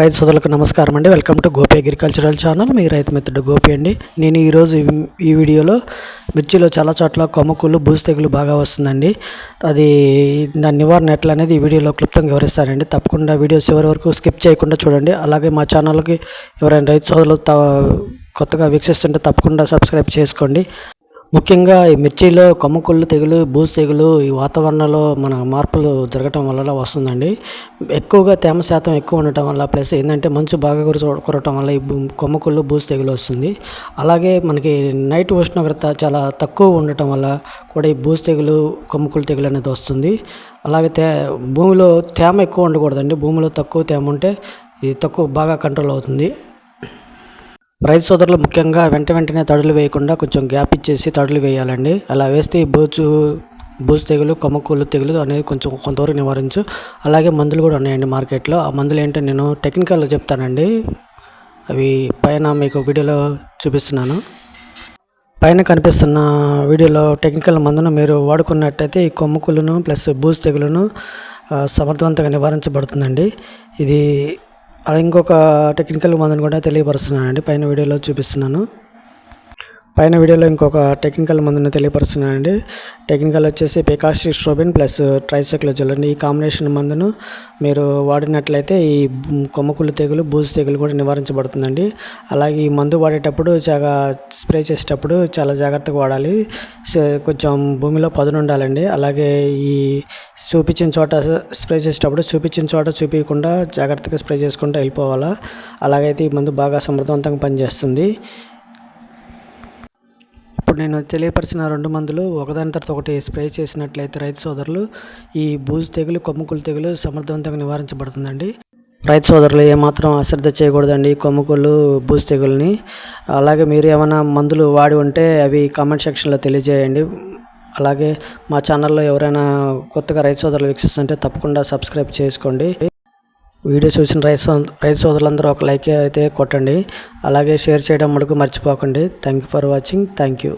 రైతు సోదరులకు నమస్కారం అండి. Welcome to Gopi agricultural channel. మీ రైతు మిత్రుడు గోపి అండి. నేను ఈరోజు ఈ- వీడియోలో మిర్చిలో చాలా చోట్ల కొమ్మకుళ్ళు బూజు తెగులు బాగా వస్తుందండి. అది దాని నివారణ ఎట్లా అనేది ఈ వీడియోలో క్లుప్తంగా వివరిస్తానండి. తప్పకుండా వీడియో చివరి వరకు స్కిప్ చేయకుండా చూడండి. అలాగే మా ఛానల్కి ఎవరైనా రైతు సోదరులు త- కొత్తగా వీక్షిస్తుంటే తప్పకుండా సబ్స్క్రైబ్ చేసుకోండి. ముఖ్యంగా ఈ మిర్చిలో కొమ్మకుళ్ళు తెగులు బూజు తెగులు ఈ వాతావరణంలో మన మార్పులు జరగటం వల్ల వస్తుందండి. ఎక్కువగా తేమ శాతం ఎక్కువ ఉండటం వల్ల ప్లస్ ఏంటంటే మంచు బాగా కురవటం వల్ల ఈ కొమ్మకుళ్ళు బూజు తెగులు వస్తుంది. అలాగే మనకి నైట్ ఉష్ణోగ్రత చాలా తక్కువ ఉండటం వల్ల కూడా ఈ బూజు తెగులు కొమ్మకుళ్ళు తెగులు అనేది వస్తుంది. అలాగే తే భూమిలో తేమ ఎక్కువ ఉండకూడదండి. భూమిలో తక్కువ తేమ ఉంటే ఇది తక్కువ బాగా కంట్రోల్ అవుతుంది. రైతు సోదరులు ముఖ్యంగా వెంట వెంటనే తడులు వేయకుండా కొంచెం గ్యాప్ ఇచ్చేసి తడులు వేయాలండి. అలా వేస్తే ఈ బూజు బూజు తెగులు కొమ్మకూలు తెగులు అనేది కొంచెం కొంతవరకు నివారించు. అలాగే మందులు కూడా ఉన్నాయండి మార్కెట్లో. ఆ మందులు ఏంటో నేను టెక్నికల్లో చెప్తానండి. అవి పైన మీకు వీడియోలో చూపిస్తున్నాను. పైన కనిపిస్తున్న వీడియోలో టెక్నికల్ మందును మీరు వాడుకున్నట్టయితే ఈ కొమ్మకులను ప్లస్ బూజు తెగులను సమర్థవంతంగా నివారించబడుతుందండి. ఇది అలా ఇంకొక టెక్నికల్ మందని కూడా తెలియపరుస్తున్నానండి. పైన వీడియోలో చూపిస్తున్నాను. పైన వీడియోలో ఇంకొక టెక్నికల్ మందును తెలియపరుస్తున్నానండి. టెక్నికల్ వచ్చేసి పెకాస్ట్రోబిన్ ప్లస్ ట్రైసైక్లోజల్ అండి. ఈ కాంబినేషన్ మందును మీరు వాడినట్లయితే ఈ కొమ్మకుళ్ళు తెగులు బూజు తెగులు కూడా నివారించబడుతుందండి. అలాగే ఈ మందు వాడేటప్పుడు చాలా స్ప్రే చేసేటప్పుడు చాలా జాగ్రత్తగా వాడాలి. కొంచెం భూమిలో పదును ఉండాలండి అలాగే ఈ చూపించిన చోట స్ప్రే చేసేటప్పుడు చూపించిన చోట చూపించకుండా జాగ్రత్తగా స్ప్రే చేసుకుంటూ వెళ్ళిపోవాలా. అలాగైతే ఈ మందు బాగా సమర్థవంతంగా పనిచేస్తుంది. నేను తెలియపరిచిన రెండు మందులు ఒకదాని తర్వాత ఒకటి స్ప్రే చేసినట్లయితే రైతు సోదరులు ఈ బూజు తెగులు కొమ్ముకులు తెగులు సమర్థవంతంగా నివారించబడుతుందండి. రైతు సోదరులు ఏమాత్రం అశ్రద్ధ చేయకూడదండి కొమ్ముకులు బూజు తెగుల్ని. అలాగే మీరు ఏమైనా మందులు వాడి ఉంటే అవి కామెంట్ సెక్షన్లో తెలియజేయండి. అలాగే మా ఛానల్లో ఎవరైనా కొత్తగా రైతు సోదరులు వీక్షిస్తుంటే తప్పకుండా సబ్స్క్రైబ్ చేసుకోండి. వీడియో చూసిన రైతు సో- రైతు సోదరులందరూ ఒక లైక్ అయితే కొట్టండి. అలాగే షేర్ చేయడం మటుకు మర్చిపోకండి. Thank you for watching. Thank you.